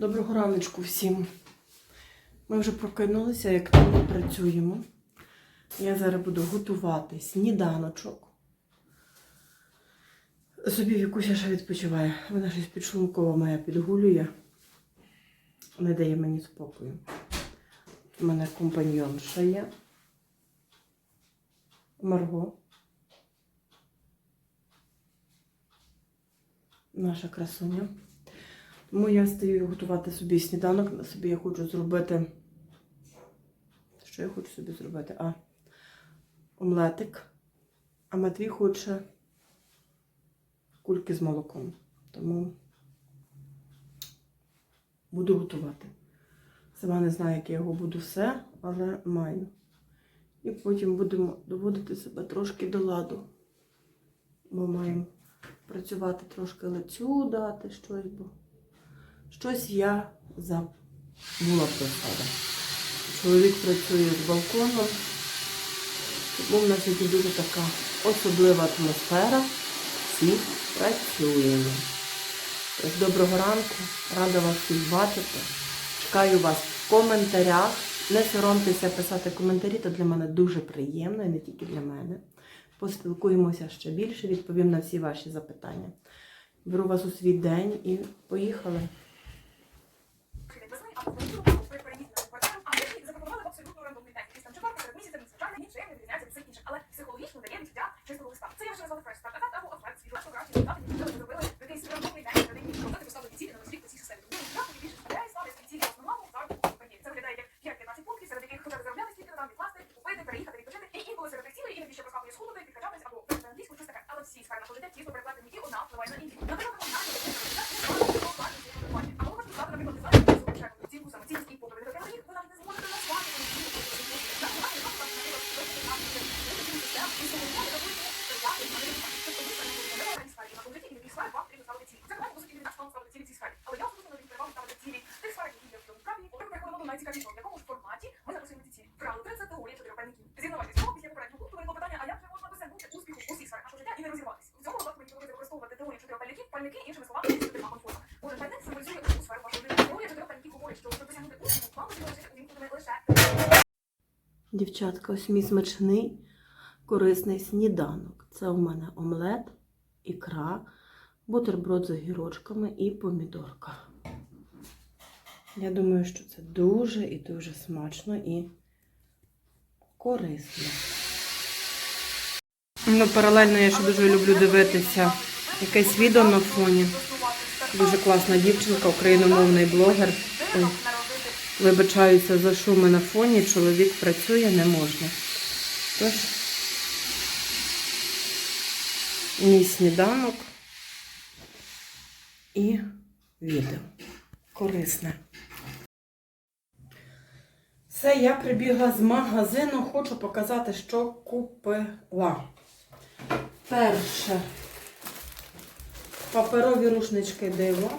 Доброго раночку всім. Ми вже прокинулися, як ми працюємо. Я зараз буду готувати сніданочок. Собі Вікуся ще відпочиває. Вона щось підшлункова моя підгулює. Не дає мені спокою. У мене компаньйонша є. Марго. Наша красуня. Тому я стою готувати собі сніданок. Собі я хочу зробити. Що я хочу собі зробити? А, омлетик. А Матвій хоче кульки з молоком. Тому буду готувати. Сама не знаю, як я його буду все, але маю. І потім будемо доводити себе трошки до ладу. Бо маємо працювати трошки лицю дати щось, бо щось я забула про себе. Чоловік працює з балконом, тому в нас сьогодні дуже така особлива атмосфера. Всі працюємо. Тож, доброго ранку, рада вас всіх бачити. Чекаю вас в коментарях. Не соромтеся писати коментарі, то для мене дуже приємно і не тільки для мене. Поспілкуємося ще більше, відповім на всі ваші запитання. Беру вас у свій день і поїхали. Місяця, звичайно, відрізняється від. Але психологічно дає відчуття чистого листа. Це я вже назвала. А або офлайн, Іншими словами, це тема комфортна. Може, пальник символізує одну сферу вашого життя. Теорія чотирьох пальників говорить, що щоб досягнути успіху, вам потрібно жити увімкненими лише Дівчатка, ось мій смачний, корисний сніданок. Це у мене омлет, ікра, бутерброд з огірочками і помідорка. Я думаю, що це дуже і дуже смачно і корисно. Ну, паралельно я ще дуже люблю дивитися якесь відео на фоні. Дуже класна дівчинка, україномовний блогер. Ой, Вибачаюся за шуми на фоні, чоловік працює, не можна. Тож, мій сніданок і відео. Корисне. Все, я прибігла з магазину, хочу показати, що купила. Перше. Паперові рушнички диво.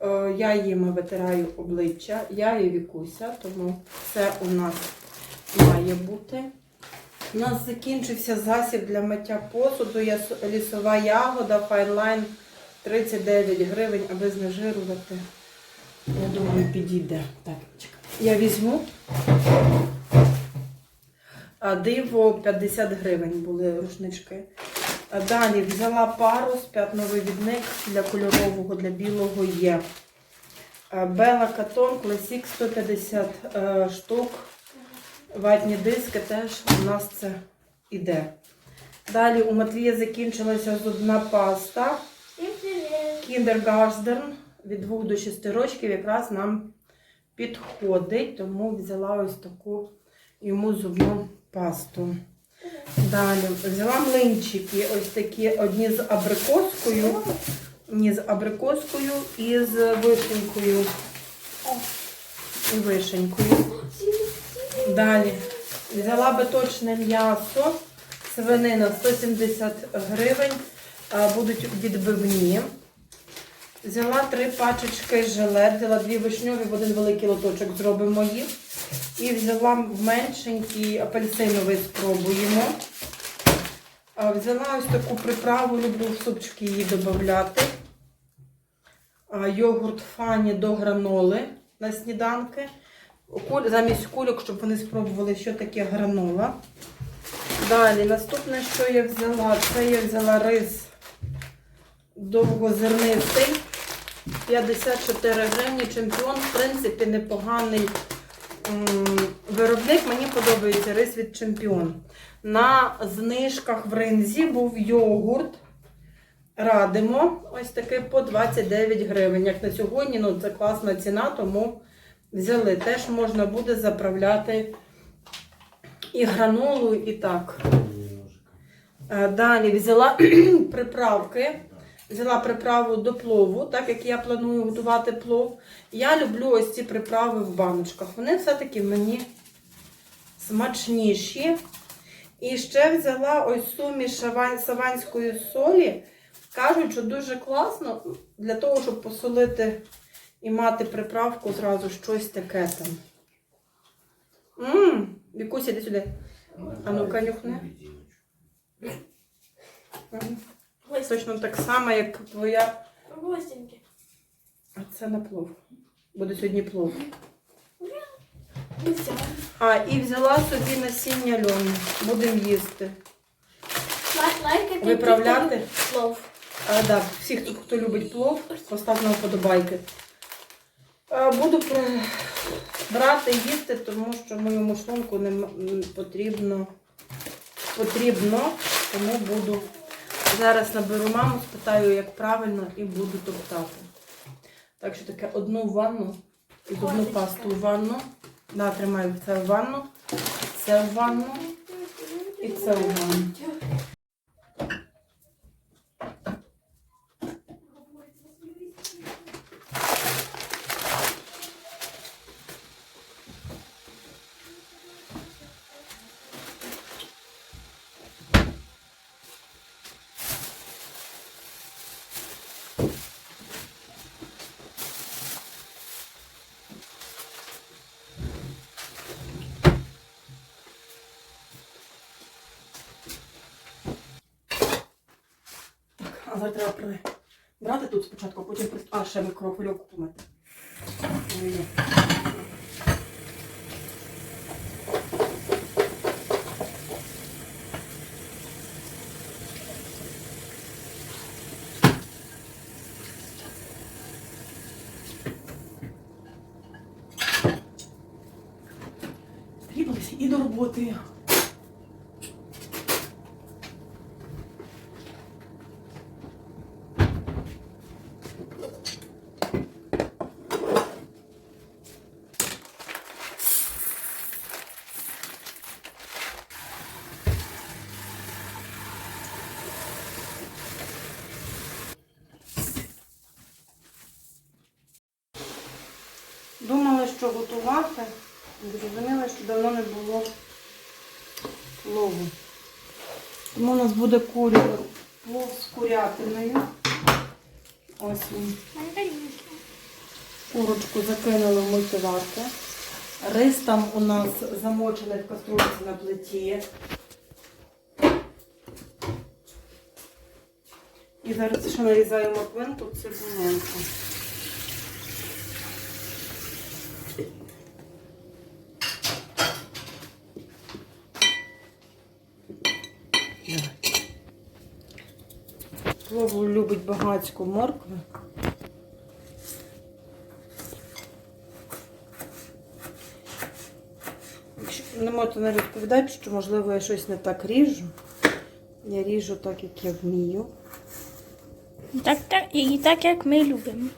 Е, Я їм витираю обличчя, я і Вікуся, тому це у нас має бути. У нас закінчився засіб для миття посуду. Я лісова ягода, файнлайн 39 гривень, аби знежирувати. Я думаю, підійде. Так, чекай. Я візьму. Диво 50 гривень були рушнички. Далі взяла пару парус, п'ятновивідник для кольорового, для білого є. Бела Катон, Класік 150 е, штук. Ватні диски теж у нас це іде. Далі у Матвія закінчилася зубна паста. Кіндергарден від 2 до 6 років якраз нам підходить, тому взяла ось таку йому зубну пасту. Далі взяла млинчики, ось такі одні з абрикоскою, ні з абрикоскою і з вишенькою. І вишенькою. Далі взяла биточне м'ясо, свинина 170 гривень, будуть відбивні. Взяла три пачечки жилет, взяла дві вишньові в один великий лоточок, зробимо їх. І взяла меншенький апельсиновий, спробуємо. Взяла ось таку приправу, люблю в супчики її додати. йогурт фані до граноли на сніданки. Замість кульок, щоб вони спробували, що таке гранола. Далі, наступне, що я взяла, це я взяла рис довгозернистий. 54 гривні. Чемпіон, в принципі, непоганий виробник. Мені подобається рис від чемпіон. На знижках в ринзі був йогурт. Радимо. Ось такий по 29 гривень. Як на сьогодні, ну це класна ціна, тому взяли. Теж можна буде заправляти і гранолу, і так. Е, Далі взяла приправки. Взяла приправу до плову, так як я планую готувати плов. Я люблю ось ці приправи в баночках. Вони все-таки мені смачніші. І ще взяла ось суміш саванської солі. Кажуть, що дуже класно для того, щоб посолити і мати приправку зразу щось таке там. Ммм, Вікуся, іди сюди. А ну-ка, нюхни. Мгм. Точно так само, як твоя. Гостеньки. А це на плов. Буде сьогодні плов. А, і взяла собі насіння льону. Будемо їсти. Лайкайте. Виправляти? Плов. А, да, всі, хто, хто любить плов, постав на вподобайки. А, буду брати їсти, тому що моєму шлунку не потрібно, потрібно, тому буду. Зараз наберу маму, спитаю, як правильно, і буду топтати. Так що таке одну ванну і одну пасту в ванну. Да, тримаю це в ванну, це в ванну і це в ванну. А зараз треба при... брати тут спочатку, потім при... А, ще мікрохвильовку помити. І до роботи. Що готувати. Зрозуміли, що давно не було плову. Тому у нас буде курі... плов з курятиною. Ось він. Курочку закинули в мультиварку. Рис там у нас замочений в каструльці на плиті. І зараз ще нарізаємо морквинку, цибулинку. Давай. Моркви. Якщо Не можете не розповідати, що можливо я щось не так ріжу. Я ріжу так, як я вмію. Так, так, і так, як ми любимо.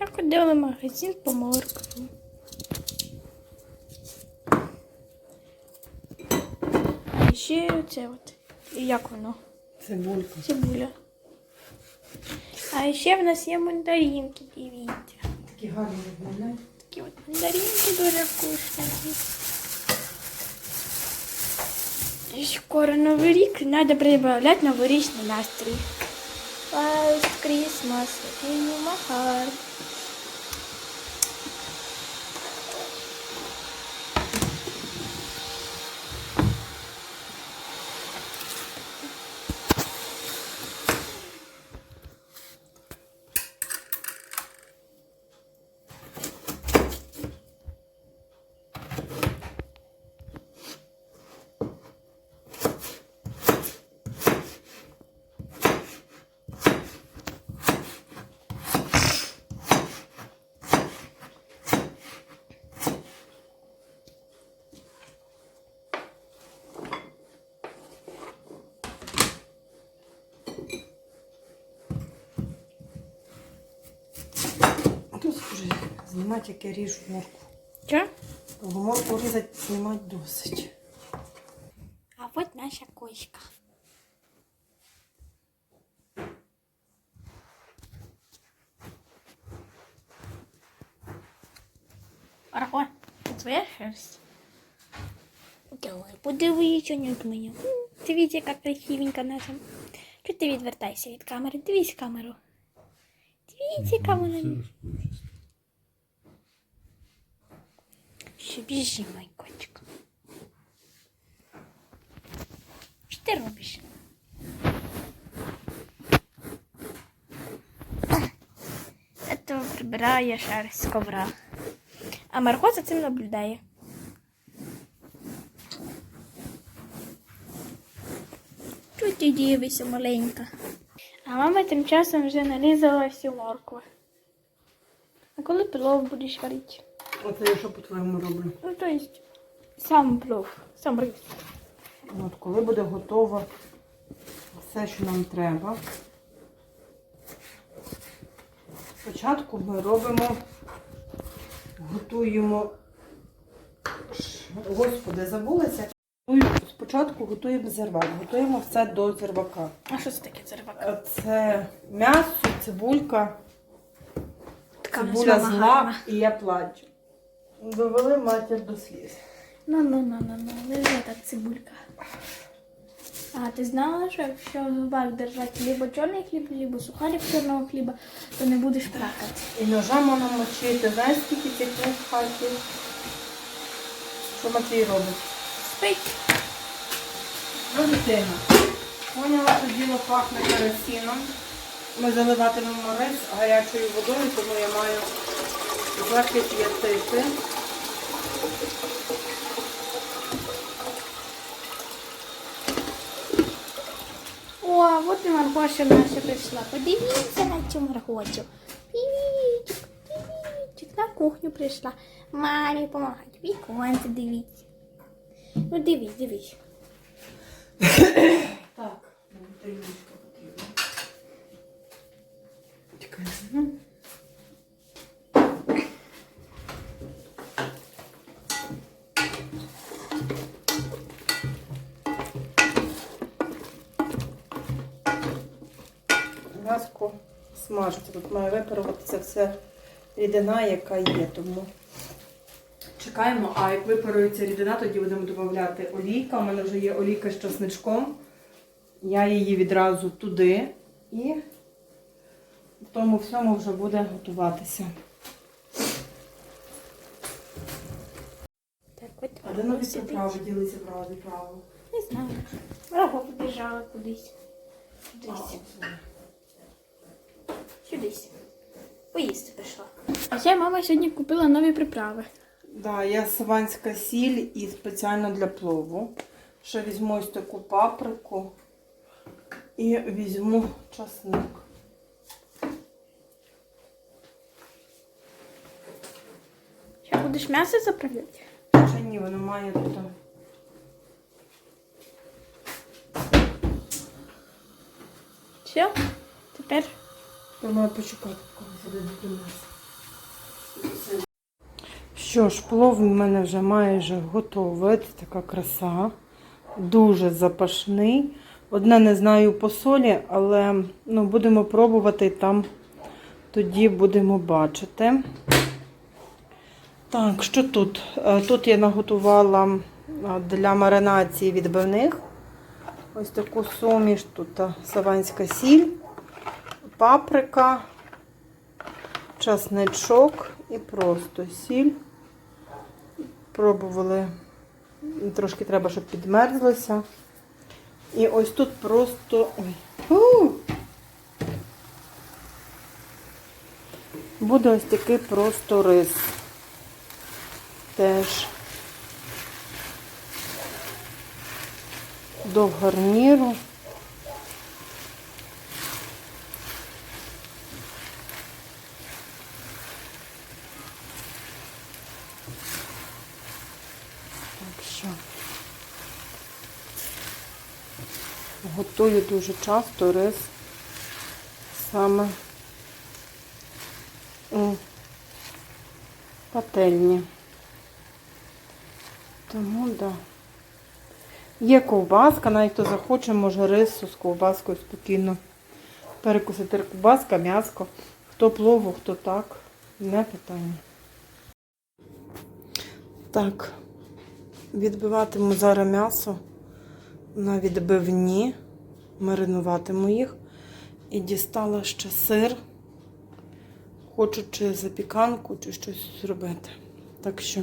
Я ходила в магазин по моркву. А ще оце от. Як воно? Цибулька. Цибуля. А ще в нас є мандаринки, дивіться. Такі гарні виглядають. Такі от мандаринки дуже вкусні. І скоро Новий рік, треба прибавляти новорічний настрій. Last Christmas in my heart. Знімати, як я ріжу морку. Бо морку різати знімати досить. А от наша кочка. Арго, це твоя шерсть? Давай, подивись, що не мене. Дивіться, яка красивенька наша. Чого ти відвертайся від камери? Дивись камеру. Дивіться, яка вона. Ще біжи, мой котик. Що ти робиш? Это прибирає шерсть з ковра. А Марго за цим наблюдає. Чого ти дивишся, маленька? А мама тим часом вже нарізала всю моркву. А коли плов будеш варити? Оце я що по-твоєму роблю? Ну, то есть, сам плов, сам рис. От коли буде готово все, що нам треба. Спочатку ми робимо, готуємо. Господи, забулася. Спочатку готуємо зервак. Готуємо все до зервака. А що це таке зервак? Е, Це м'ясо, цибулька, Така цибуля зла і я плачу. Довели матір до сліз. Ну, ну, ну, ну, ну, лежи так цибулька. А ти знала, що якщо в зубах держати либо чорний хліб, либо сухарик чорного хліба, то не будеш плакати. І ножа можна мочити. Знаєш, скільки цих книг в хаті? Що Матвій робить? Спить. Ну, дитина. Поняла, що діло пахне керосином. Ми заливатимемо рис гарячою водою, тому я маю закип'ятити. О, от і Маргоша наша прийшла. Подивіться на цю Маргочу. Півічок, півічок, на кухню прийшла. Мамі допомагати. Віконце дивіться. Ну дивись, дивись. Так, нам тарілочка потрібна. Чекай. ну. М'яско смажиться. Тут має випаруватися все рідина, яка є. Тому чекаємо, а як випарується рідина, тоді будемо додавати олійка. У мене вже є олійка з часничком. Я її відразу туди і в тому всьому вже буде готуватися. Так, от А де нові сидить. приправи ділиться право і право? Не знаю. Марго побіжала кудись. Кудись. Сюдись. Поїсти пішла. А ще мама сьогодні купила нові приправи. Да, я саванська сіль і спеціально для плову. Ще візьму ось таку паприку і візьму часник. Ще будеш м'ясо заправляти? Ще ні, воно має тут. Все? Тепер Думаю, почекати, коли сюди до нас. Що ж, плов в мене вже майже готовий. Це така краса. Дуже запашний. Одне не знаю по солі, але ну, будемо пробувати там. Тоді будемо бачити. Так, що тут? Е, Тут я наготувала для маринації відбивних. Ось таку суміш. Тут саванська сіль паприка, часничок і просто сіль. Пробували, трошки треба, щоб підмерзлося. І ось тут просто. Ой. Буде ось такий просто рис. Теж до гарніру. Так що готую дуже часто рис саме м, пательні. Тому так. Да. Є ковбаска, навіть хто захоче, може рису з ковбаскою спокійно перекусити ковбаска, м'яско. Хто плову, хто так. Не питання. Так, відбиватиму зараз м'ясо на відбивні, маринуватиму їх. І дістала ще сир. Хочу чи запіканку, чи щось зробити. Так що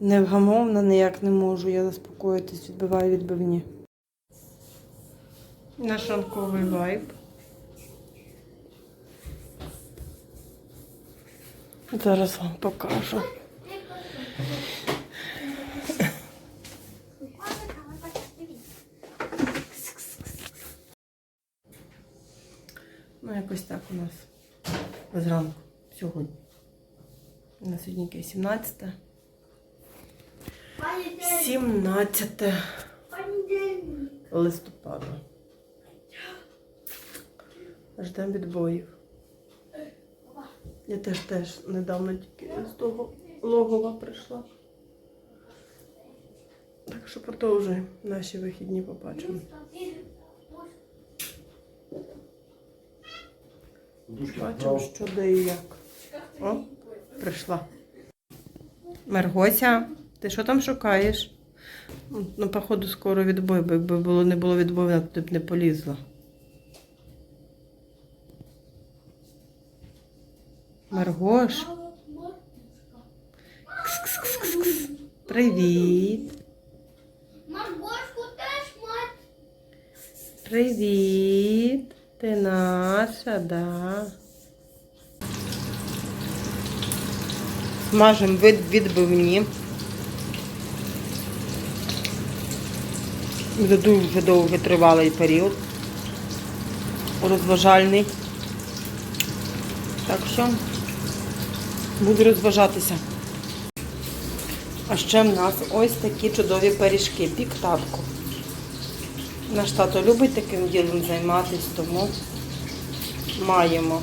невгамовна, ніяк не можу я заспокоїтись, відбиваю відбивні. Наш ранковий вайб. Зараз вам покажу. Якось так у нас зранку сьогодні. У нас сьогодні яке 17. 17 листопада. Ждемо відбоїв. Я теж теж недавно тільки з того логова прийшла. Так що продовжуємо наші вихідні побачимо. Бачимо, що де і як. О, прийшла. Маргося, ти що там шукаєш? Ну, походу, скоро відбой, бо якби було, не було відбою, вона туди б не полізла. Маргош. Кс-кс-кс-кс. Привіт. Маргошку теж мать. Привіт. Ти наша, да. Смажемо відбивні. Вже дуже довгий тривалий період. Розважальний. Так що буду розважатися. А ще в нас ось такі чудові пиріжки. Пік татку. Наш тато любить таким ділом займатися, тому маємо.